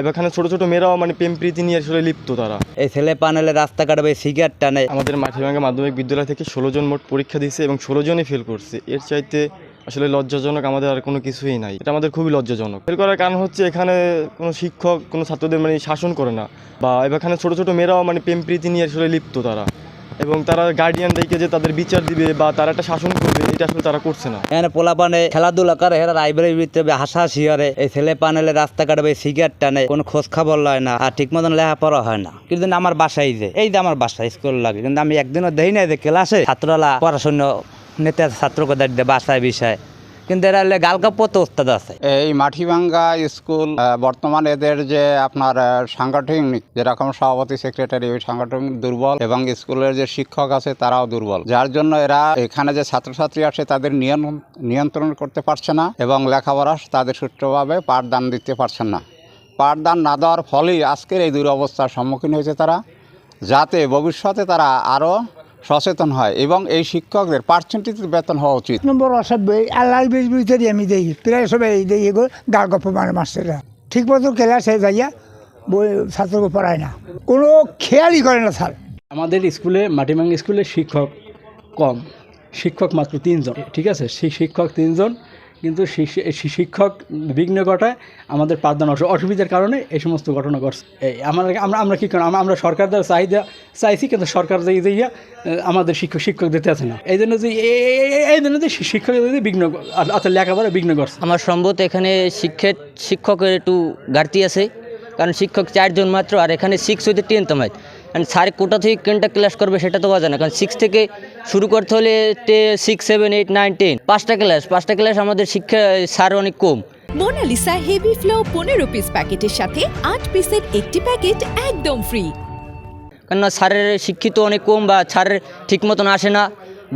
এখানে ছোট ছোট মেয়েরাও মানে প্রেম প্রীতি নিয়ে আসলে লিপ্ত তারা। এই ছেলে পানেলে রাস্তা কাটবে সিগারেট টানে। আমাদের মাটিভাঙ্গা মাধ্যমিক বিদ্যালয় থেকে ষোলো জন মোট পরীক্ষা দিয়েছে এবং ষোলো জনই ফেল করছে। এর চাইতে আসলে লজ্জাজনক আমাদের আর কোনো কিছুই নাই। এটা আমাদের খুবই লজ্জাজনক। ফেল করার কারণ হচ্ছে এখানে কোনো শিক্ষক কোনো ছাত্রদের মানে শাসন করে না বা এখানে ছোট ছোট মেয়েরাও মানে প্রেম প্রীতি নিয়ে আসলে লিপ্ত তারা। এবং তারা গার্ডিয়ান দেখে যে তাদের বিচার দিবে বা তারা একটা শাসন এটা না। এই ছেলে পানেলে টানে, কোনো খবর লয় না, আর ঠিক মতন হয় না। কিন্তু আমার বাসায় যে, এই যে আমার বাসা স্কুল লাগে, কিন্তু আমি একদিনও দেই নাই যে ক্লাসে ছাত্ররা পড়াশোনা, নেতা ছাত্রকে দাঁড়িয়ে বাসায় বিষয়। কিন্তু এরা হলে গালকাপ্পত ওস্তাদ আছে। এই মাটিভাঙ্গা স্কুল বর্তমান এদের যে আপনার সাংগঠনিক, যেরকম সভাপতি, সেক্রেটারি, ওই সাংগঠনিক দুর্বল এবং স্কুলের যে শিক্ষক আছে তারাও দুর্বল। যার জন্য এরা এখানে যে ছাত্রছাত্রী আসে তাদের নিয়ন- নিয়ন্ত্রণ করতে পারছে না এবং লেখাপড়া তাদের সুষ্ঠুভাবে পাঠদান দিতে পারছেন না। পাঠদান না দেওয়ার ফলেই আজকের এই দুরবস্থার সম্মুখীন হয়েছে তারা, যাতে ভবিষ্যতে তারা আরও সচেতন হয় এবং এই শিক্ষকদের পার্সেন্টেজ বেতন হওয়া উচিত। নম্বর অসভ্য আল্লাহ বেশ আমি দেখি। প্রায় সবাই দেখি এগুলো গাল গপ্প মানে মাস্টাররা। ঠিক মতো ক্লাসে যাইয়া বই ছাত্রকে পড়ায় না। কোনো খেয়ালই করে না স্যার। আমাদের স্কুলে মাটিমাং স্কুলে শিক্ষক কম। শিক্ষক মাত্র তিনজন ঠিক আছে? সেই শিক্ষক তিনজন কিন্তু শিক্ষক বিঘ্ন ঘটায়, আমাদের পাঠদান অসু- অসুবিধার কারণে এই সমস্ত ঘটনা ঘটছে। এই আমরা আমরা আমরা কী করি? আমরা সরকার দ্বারা চাহিদা, চাইছি কিন্তু সরকার যে যাইয়া আমাদের শিক্ষক শিক্ষক দিতে আছে না। এই জন্য যে এই- জন্য যে শিক্ষক বিঘ্ন অর্থাৎ লেখাপড়া বিঘ্ন করছে আমার সম্ভবত এখানে শিক্ষের, শিক্ষকের একটু ঘাটতি আছে, কারণ শিক্ষক চারজন মাত্র, আর এখানে সিক্স হইতে টেন তোমায় কারণ স্যার কোটা থেকে কোনটা ক্লাস করবে সেটা তো বোঝা না। কারণ সিক্স থেকে শুরু করতে হলে six seven eight nine ten পাঁচটা ক্লাস পাঁচটা ক্লাস আমাদের শিক্ষা স্যার অনেক কম। মোনালিসা হেভি ফ্লো পনেরো পিস প্যাকেটের সাথে আট পিসের একটি প্যাকেট একদম ফ্রি কেননা স্যারের শিক্ষিত অনেক কম বা স্যারের ঠিক মতন আসে না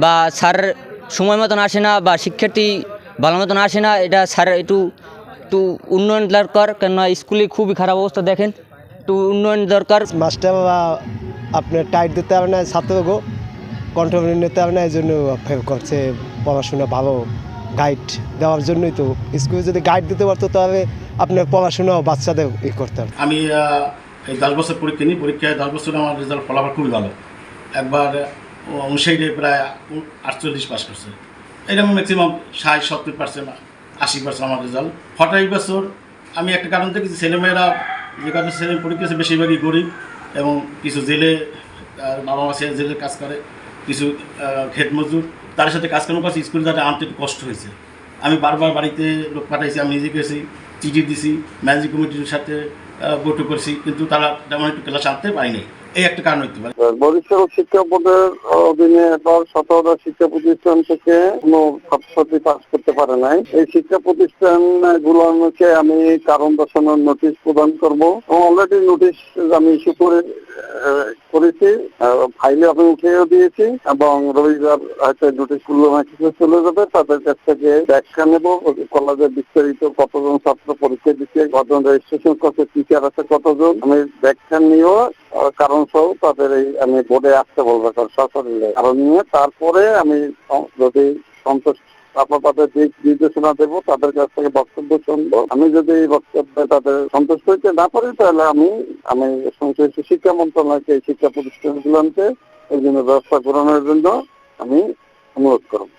বা স্যার সময় মতন আসে না বা শিক্ষার্থী ভালো মতন আসে না এটা স্যার একটু একটু উন্নয়ন দরকার। কেননা স্কুলে খুবই খারাপ অবস্থা দেখেন। একটু উন্নয়ন দরকার। মাস্টাররা আপনি টাইট দিতে হবে না ছাত্রকে কন্ট্রোল নিতে হবে না এই জন্য করছে পড়াশোনা ভালো গাইড দেওয়ার জন্যই তো। স্কুলে যদি গাইড দিতে পারতো তাহলে আপনার পড়াশোনাও বাচ্চাদের ই করতে হবে আমি এই দশ বছর পরীক্ষা নিই পরীক্ষায় দশ বছরে আমার রেজাল্ট ফলাফল খুবই ভালো। একবার উনষাটে প্রায় আটচল্লিশ পাস করছে। এরকম ম্যাক্সিমাম ষাট সত্তর পার্সেন্ট আশি পার্সেন্ট আমার রেজাল্ট হঠাৎ বছর আমি একটা কারণ দেখেছি ছেলেমেয়েরা যে কারণে ছেলে পরীক্ষা বেশিরভাগই গরিব এবং কিছু জেলে, আর বাবা মা জেলের কাজ করে, কিছু ক্ষেত মজুর তার সাথে কাজকর্ম করছে স্কুলে তাদের আনতে একটু কষ্ট হয়েছে। আমি বারবার বাড়িতে লোক পাঠাইছি, আমি নিজে গেছি চিঠি দিছি, ম্যানেজিং কমিটির সাথে বৈঠক করছি, কিন্তু তারা তেমন একটু ক্লাস আনতে পারিনি। এই একটা কারণ হতে পারে। বরিশাল শিক্ষা বোর্ডের অধীনে এবার শিক্ষা প্রতিষ্ঠান থেকে কোনো ছাত্রছাত্রী পাস করতে পারে নাই। এই শিক্ষা প্রতিষ্ঠান গুলোকে আমি কারণ দর্শানোর নোটিশ প্রদান করব। এবং অলরেডি নোটিশ আমি ইস্যু করে করেছি। ফাইলে আমি উঠিয়েও দিয়েছি এবং রবিবার হয়তো নোটিশগুলো কাছে চলে যাবে। তাদের কাছ থেকে ব্যাখ্যা নেব। কলেজের বিস্তারিত কতজন ছাত্র পরীক্ষা দিচ্ছে, কতজন রেজিস্ট্রেশন করছে টিচার আছে কতজন। আমি ব্যাখ্যা নিয়েও কারণ সহ তাদের এই আমি বোর্ডে আসতে বলব সশরীরে কারণ নিয়ে তারপরে আমি যদি সন্তোষ তারপর তাদের দিক নির্দেশনা দেবো, তাদের কাছ থেকে বক্তব্য শুনব। আমি যদি এই বক্তব্যে তাদের সন্তুষ্ট হইতে না পারি, তাহলে আমি আমি সংশ্লিষ্ট শিক্ষা মন্ত্রণালয়কে, এই শিক্ষা প্রতিষ্ঠানগুলোকে এই জন্য ব্যবস্থা গ্রহণের জন্য আমি অনুরোধ করব।